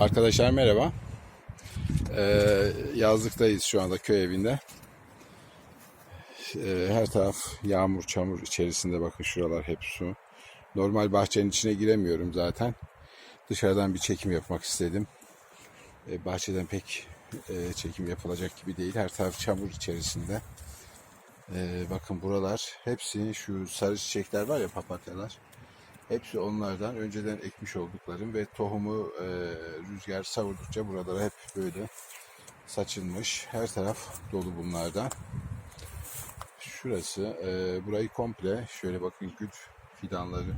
Arkadaşlar merhaba. Ee, yazlıktayız şu anda köy evinde. Ee, her taraf yağmur çamur içerisinde bakın şuralar hep su. Normal bahçenin içine giremiyorum zaten. Dışarıdan bir çekim yapmak istedim. Ee, bahçeden pek e, çekim yapılacak gibi değil. Her taraf çamur içerisinde. Ee, bakın buralar hepsi şu sarı çiçekler var ya papatyalar. Hepsi onlardan önceden ekmiş olduklarım ve tohumu e, rüzgar savurdukça buralara hep böyle saçılmış. Her taraf dolu bunlardan. Şurası, e, burayı komple şöyle bakın gül fidanları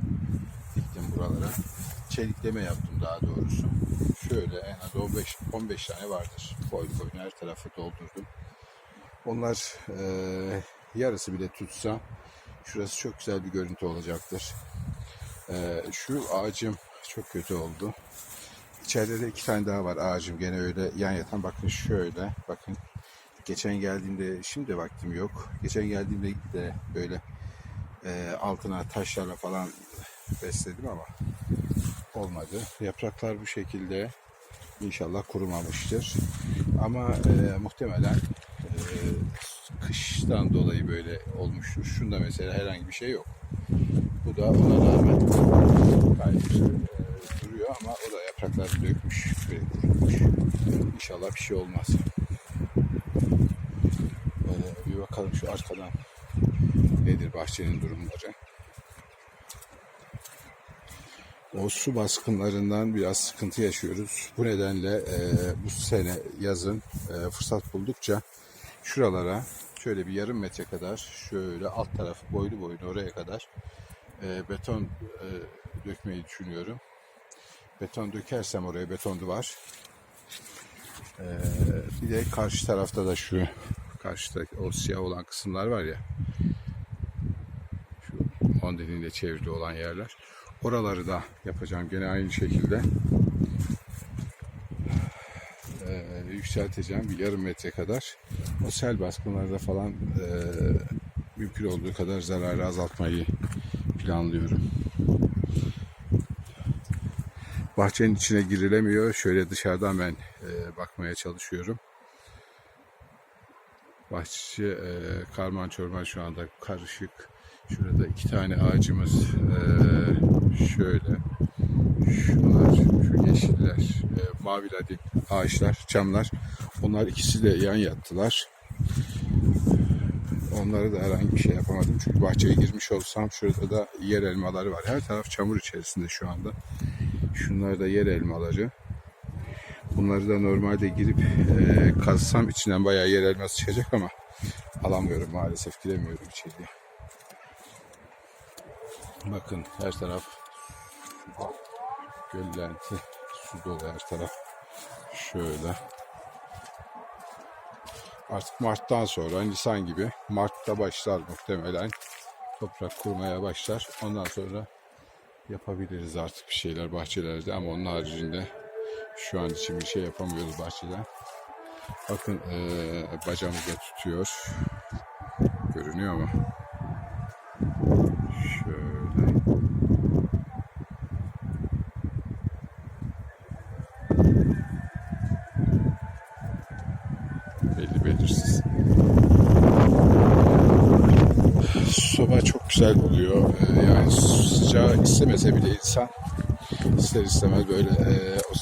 diktim buralara. Çelikleme yaptım daha doğrusu. Şöyle en az 15, 15 tane vardır. Boylu boyuna her tarafı doldurdum. Onlar e, yarısı bile tutsa şurası çok güzel bir görüntü olacaktır. Ee, şu ağacım çok kötü oldu. İçeride de iki tane daha var ağacım gene öyle yan yatan. Bakın şöyle bakın. Geçen geldiğimde şimdi vaktim yok. Geçen geldiğimde de böyle e, altına taşlarla falan besledim ama olmadı. Yapraklar bu şekilde inşallah kurumamıştır. Ama e, muhtemelen e, kıştan dolayı böyle olmuştur. Şunda mesela herhangi bir şey yok. Bu da ona rağmen gayet e, duruyor ama o da yaprakları dökmüş, kurutmuş. İnşallah bir şey olmaz. Böyle bir bakalım şu arkadan nedir bahçenin durumları. O su baskınlarından biraz sıkıntı yaşıyoruz. Bu nedenle e, bu sene yazın e, fırsat buldukça şuralara şöyle bir yarım metre kadar şöyle alt tarafı boylu boyuna oraya kadar e, beton e, dökmeyi düşünüyorum. Beton dökersem oraya beton duvar. E, bir de karşı tarafta da şu karşıda o siyah olan kısımlar var ya şu dediğinde çevrili olan yerler. Oraları da yapacağım gene aynı şekilde. E, yükselteceğim bir yarım metre kadar. O sel baskınlarda falan e, mümkün olduğu kadar zararı azaltmayı planlıyorum. Bahçenin içine girilemiyor. Şöyle dışarıdan ben e, bakmaya çalışıyorum. Bahçe e, karman çorman şu anda karışık. Şurada iki tane ağacımız e, şöyle. Şunlar, şu yeşiller, e, mavi ladin ağaçlar, çamlar. Onlar ikisi de yan yattılar. Onlara da herhangi bir şey yapamadım. Çünkü bahçeye girmiş olsam şurada da yer elmaları var. Her taraf çamur içerisinde şu anda. Şunlar da yer elmaları. Bunları da normalde girip e, kazsam içinden bayağı yer elması çıkacak ama alamıyorum maalesef. Giremiyorum içeriye. Bakın her taraf göllenti, su dolu her taraf. Şöyle. Artık Mart'tan sonra Nisan gibi Mart'ta başlar muhtemelen. Toprak kurmaya başlar. Ondan sonra yapabiliriz artık bir şeyler bahçelerde ama onun haricinde şu an için bir şey yapamıyoruz bahçeden. Bakın ee, bacamı da tutuyor. Görünüyor mu? Şöyle. Belli belirsiz. Soba çok güzel oluyor. Ee, yani sıcağı istemese bile insan ister istemez böyle e, o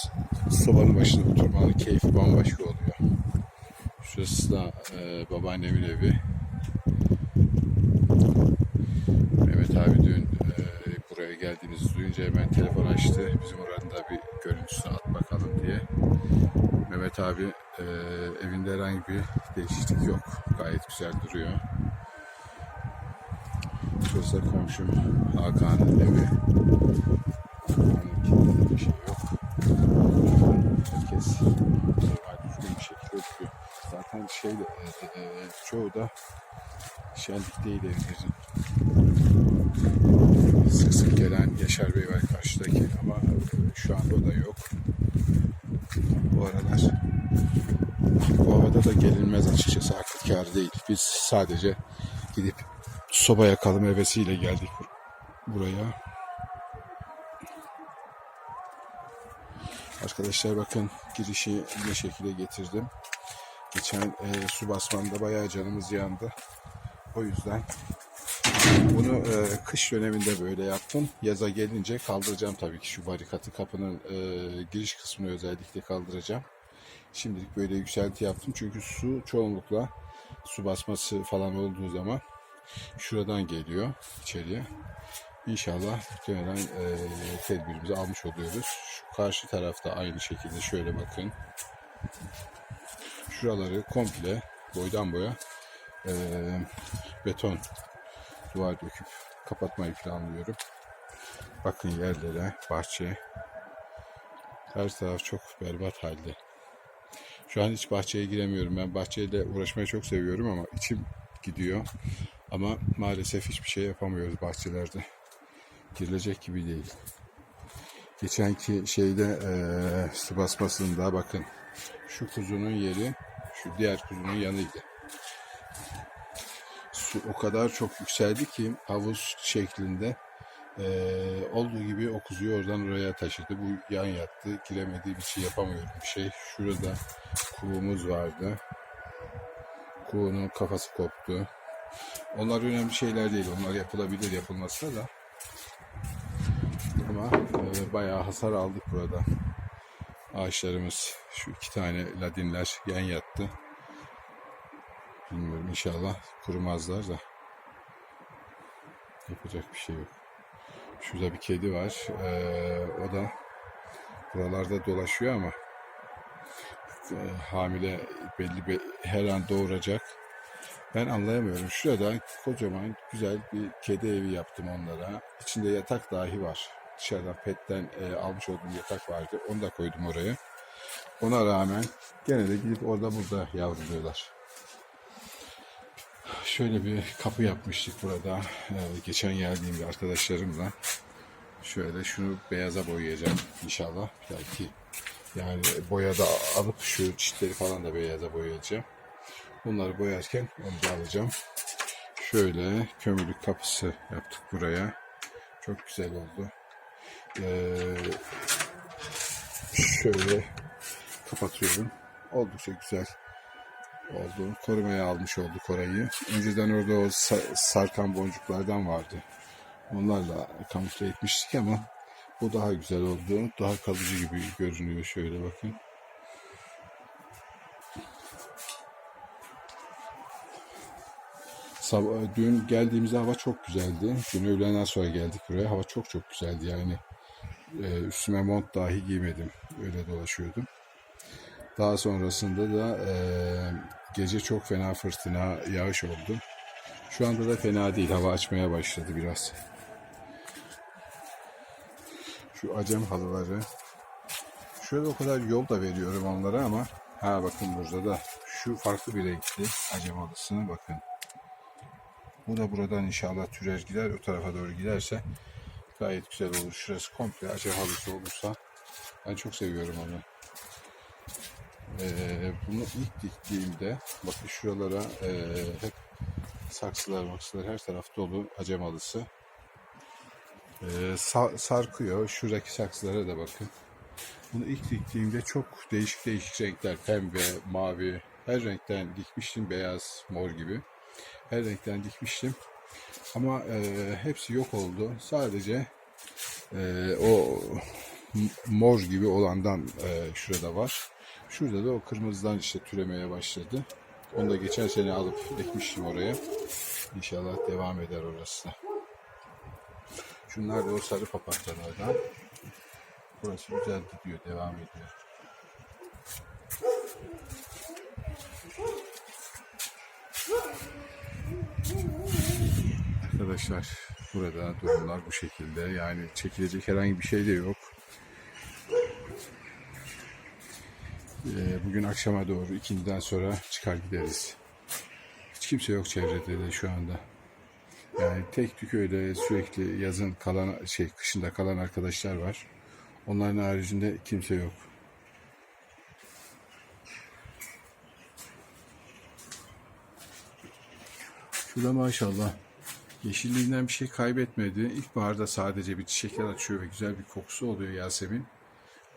sobanın başında oturmanın keyfi bambaşka oluyor. Şurası da e, babaannemin evi. Mehmet abi dün e, buraya geldiğimizi duyunca hemen telefon açtı. Bizim oranın da bir görüntüsünü at bakalım diye. Mehmet abi evinde herhangi bir değişiklik yok. Gayet güzel duruyor. Şurası komşum Hakan'ın evi. Hakan'ın bir şey yok. Herkes normal düzgün bir şekilde oturuyor. Zaten şey de, e, e, çoğu da şenlik değil evlerin. Sık sık gelen Yaşar Bey var karşıdaki ama e, şu anda o da yok. Bu aralar bu havada da gelinmez açıkçası akıl kârı değil. Biz sadece gidip soba yakalım hevesiyle geldik bur- buraya. Arkadaşlar bakın girişi ne şekilde getirdim. Geçen e, su basmanda bayağı canımız yandı. O yüzden bunu e, kış döneminde böyle yaptım. Yaza gelince kaldıracağım tabii ki şu barikatı kapının e, giriş kısmını özellikle kaldıracağım. Şimdilik böyle yükselti yaptım çünkü su çoğunlukla su basması falan olduğu zaman şuradan geliyor içeriye. İnşallah muhtemelen e, tedbirimizi almış oluyoruz. Şu karşı tarafta aynı şekilde şöyle bakın. Şuraları komple boydan boya e, beton duvar döküp kapatmayı planlıyorum. Bakın yerlere, bahçeye. Her taraf çok berbat halde. Şu an hiç bahçeye giremiyorum. Ben bahçeyle uğraşmayı çok seviyorum ama içim gidiyor. Ama maalesef hiçbir şey yapamıyoruz bahçelerde. Girilecek gibi değil. Geçenki şeyde eee su basmasında bakın şu kuzunun yeri şu diğer kuzunun yanıydı. Su o kadar çok yükseldi ki havuz şeklinde eee, olduğu gibi o kuzuyu oradan oraya taşıdı. Bu yan yattı. Giremediği bir şey yapamıyorum bir şey. Şurada kuğumuz vardı. Kuğunun kafası koptu. Onlar önemli şeyler değil. Onlar yapılabilir yapılmasa da. Ama e, bayağı hasar aldık burada. Ağaçlarımız şu iki tane ladinler yan yattı. Bilmiyorum inşallah kurumazlar da. Yapacak bir şey yok. Şurada bir kedi var. Ee, o da buralarda dolaşıyor ama e, hamile belli bir her an doğuracak. Ben anlayamıyorum. Şurada kocaman güzel bir kedi evi yaptım onlara. İçinde yatak dahi var. Dışarıdan petten e, almış olduğum yatak vardı. Onu da koydum oraya. Ona rağmen gene de gidip orada burada yavruluyorlar. Şöyle bir kapı yapmıştık burada. Ee, geçen geldiğimde arkadaşlarımla. Şöyle şunu beyaza boyayacağım inşallah. Belki yani boyada alıp şu çitleri falan da beyaza boyayacağım. Bunları boyarken onu da alacağım. Şöyle kömürlük kapısı yaptık buraya. Çok güzel oldu. Ee, şöyle kapatıyorum. Oldukça güzel oldu. Korumaya almış olduk orayı. Önceden orada o sa- sarkan boncuklardan vardı. Onlarla kamufle etmiştik ama bu daha güzel oldu. Daha kalıcı gibi görünüyor şöyle bakın. Sabah, dün geldiğimizde hava çok güzeldi. Dün öğleden sonra geldik buraya. Hava çok çok güzeldi yani. Ee, üstüme mont dahi giymedim. Öyle dolaşıyordum. Daha sonrasında da e, gece çok fena fırtına, yağış oldu. Şu anda da fena değil. Hava açmaya başladı biraz. Şu acem halıları. Şöyle o kadar yol da veriyorum onlara ama ha bakın burada da şu farklı bir renkli acem halısına bakın. Bu da buradan inşallah türer gider. O tarafa doğru giderse gayet güzel olur. Şurası komple acem halısı olursa ben çok seviyorum onu. Ee, bunu ilk diktiğimde bakın şuralara ee, hep saksılar maksılar her taraf dolu acem halısı. Ee, sa- sarkıyor. Şuradaki saksılara da bakın. Bunu ilk diktiğimde çok değişik değişik renkler pembe, mavi her renkten dikmiştim. Beyaz, mor gibi. Her renkten dikmiştim. Ama e, hepsi yok oldu. Sadece e, o mor gibi olandan e, şurada var. Şurada da o kırmızıdan işte türemeye başladı. Onu da geçen sene alıp ekmiştim oraya. İnşallah devam eder orası da. Şunlar da o sarı papatyalardan. Burası güzel gidiyor, devam ediyor. Arkadaşlar burada durumlar bu şekilde. Yani çekilecek herhangi bir şey de yok. Ee, bugün akşama doğru ikindiden sonra çıkar gideriz. Hiç kimse yok çevrede de şu anda. Yani tek tük öyle sürekli yazın kalan şey kışında kalan arkadaşlar var. Onların haricinde kimse yok. Şurada maşallah yeşilliğinden bir şey kaybetmedi. İlkbaharda sadece bir çiçekler açıyor ve güzel bir kokusu oluyor Yasemin.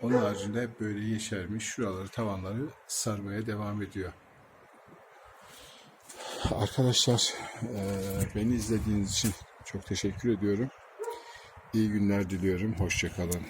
Onun haricinde hep böyle yeşermiş. Şuraları tavanları sarmaya devam ediyor. Arkadaşlar eee, beni izlediğiniz için çok teşekkür ediyorum. İyi günler diliyorum. Hoşçakalın.